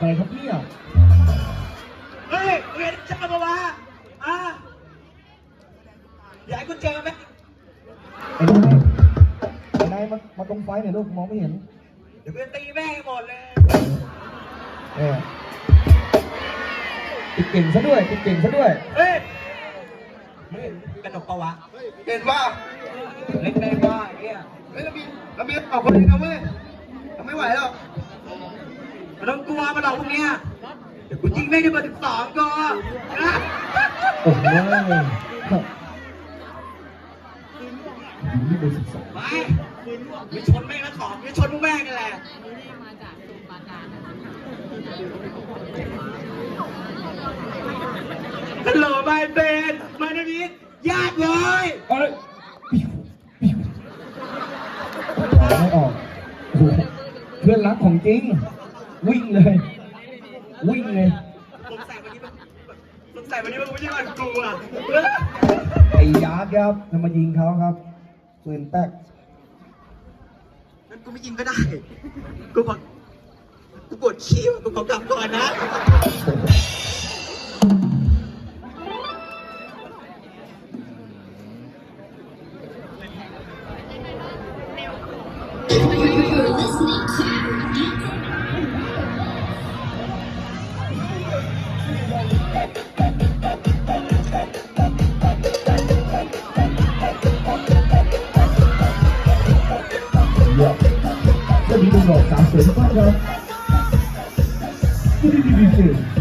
ใครครับเนี่ยเฮ้ยเห็นจักรปะวะอะอยากให้กูเจอไหมไอ้นายไอ้นายมามาตรงไฟหน่อยลูกมองไม่เห็นเดี๋ยวกูจะตีแม่งให้หมดเลยเออติดเก่งซะด้วยติดเก่งซะด้วยเฮ้ยมึงเห็นกระดกปะวะเห็นว่าเล็กได้ว่าไอ้เนี่ยเฮ้ยเรามีเรามีออกคนเดียวเว้ยเราไม่ไหวแล้ว ไม่ต้องกลัวมาหรอกพวกเนี้ยเดี๋ยวกูยิงแม่ได้เบอร์สิบสองก่นะโอ้โหนี่เบอร์สิบสองไปไม่ชนแม่งนะของไม่ชนพวกแม่งกันแหละมาจากสมุทรปราการฮัลโหลไมเบนมาในนี้ยากเลยเอาเลยไม่ออก เพื่อนรักของจริง วิ่งเลย วิ่งเลยผมใส่วันนี้มันผมใส่วันนี้มันไม่ใช่วันกูอะไอ้ยาร์ดครับจะมายิงเขาครับปืนแป๊กงั้นกูไม่ยิงก็ได้ กูบอกกูปวดขี้ว่ะกูขอกลับก่อนนะเจะมีตำรวจสามเสือมากครับดีดีดีดี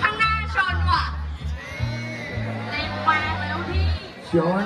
ข้างหน้าชนว่ะเล็งแปลงแล้วพี่เชียวน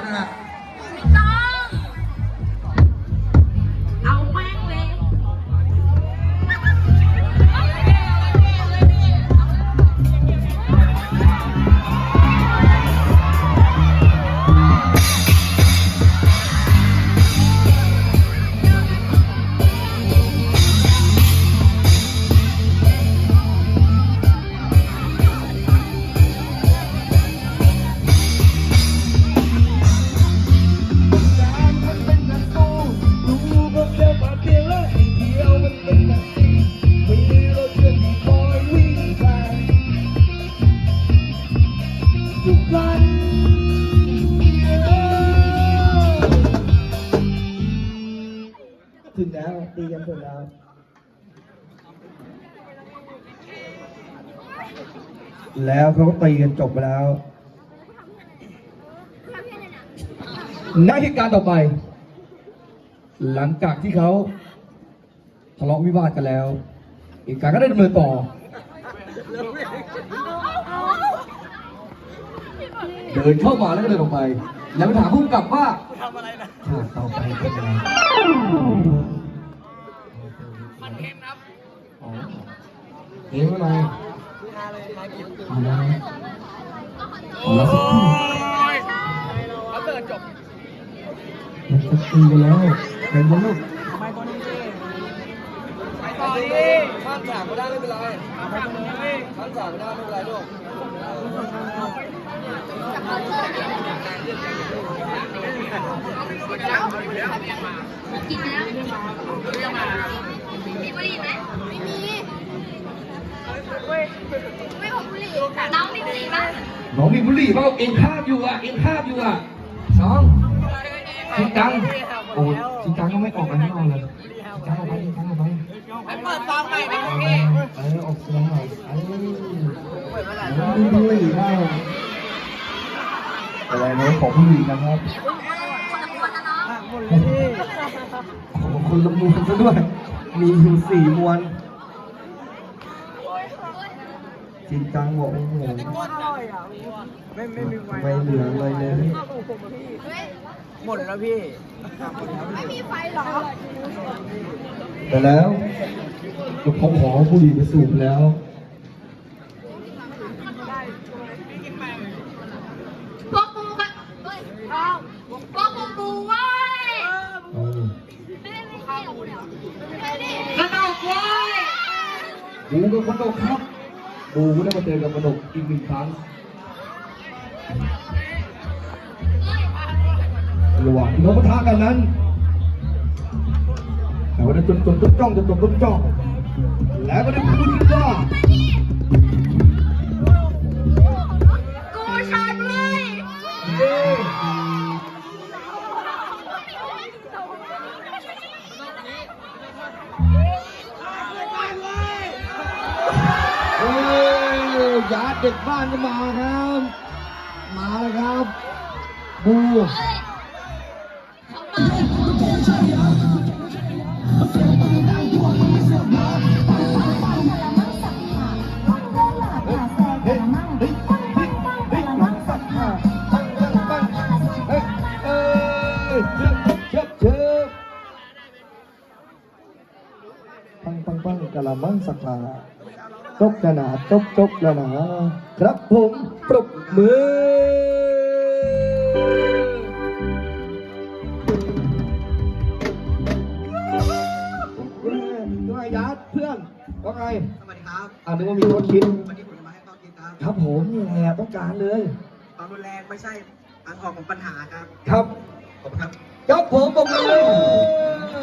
ถึงแล้วตีกันถึงแล้วแล้วเขาก็ตีกันจบไปแล้วในเหตุการณ์ต่อไป หลังจากที่เขาทะเลาะวิวาทกันแล้วอีกการก็ได้ดำเนินต่อ เดินเข้ามาแล้วก็เดินออกไป แล้วไปถามผู้กำกับว่าทำอะไรนะฉากต่อไปเป็นยังไงมันเห็นครับอ๋อเอ๊ะอะไรเอาแล้วเอาแล้วสักครู่ยเขาเดินจบมันจะตีกันแล้วเห็นไหมลูกไปก่อนดิข้ามฉากก็ได้ไม่เป็นไรข้ามฉากเลยข้ามฉากก็ได้ไม่เป็นไรลูก กินแล้วมีบุหรี่ไหมไม่มีไม่ผมบุหรี่น้องมีบุหรี่ปะน้องมีบุหรี่เปล่าเองคาบอยู่อะเองคาบอยู่อะน้องจริงจังโอ้จริงจังก็ไม่ออกไปข้างนอกเลยจริงจังออกไปจริงจังออกไปไปเปิดซองใหม่ไหมพี่เออออกเสียงหน่อยเออน้องมีบุหรี่เปล่า อะไรนะขอบุหรี่นะครับคนละคนนะน้องขอบคุณลำนูนซะด้วย มีอยู่สี่มวน จริงจังบอกโอ้โหไม่ไม่มีไฟไม่เหลืออะไรเลยหมดแล้วพี่ ไม่มีไฟหรอ แต่แล้วเขาขอบุหรี่ไปสูบแล้ว บูกับขนกครับบูได้มาเจอกับขนกอีกหนึ่งครั้งระหว่างที่เขาปะทะกันนั้น แต่ว่าได้จนจนจนจ้องจนจนจนจ้อง แล้วก็ได้พูดขึ้นว่า เด็กบ้านก็มาครับ มาแล้วครับบู สักผ้าตกจะหนาตกตกแล้วนะครับผมปรบมือว่าไงยัดเพื่อนว่าไงสวัสดีครับ อ่านึกว่ามีคนคิด วันนี้ผมจะมาให้ข้อคิดครับ ครับผมนี่แหละต้องการเลย ความรุนแรงไม่ใช่ทางออกของปัญหาครับ ครับ ขอบคุณครับ ครับผมปรบมือ